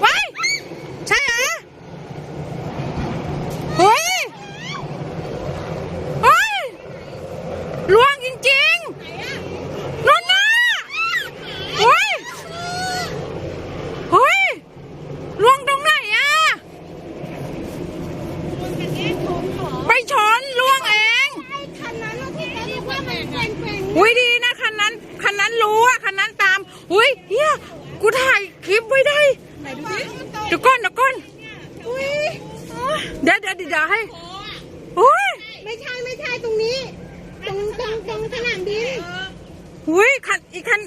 ไว้ใช่เหรเฮ้ยเฮ้ยลวงจริงๆนั่นนะเฮ้ยเฮ้ยลวงตรงไหนอะไปชนล่วงเองอุ้ยดีนะคันนั้นคันนั้นรู้อะคันนั้นตามอุ้ยเฮียกูถ่ายคลิปไว้ได้ เดี๋ยวเดี๋ยวดี๋ยวให้อุ้ยไม่ใช่ไม่ใช่ตรงนี้ ตรงตรงตรงสนามบิน อุ้ยคันอีกคัน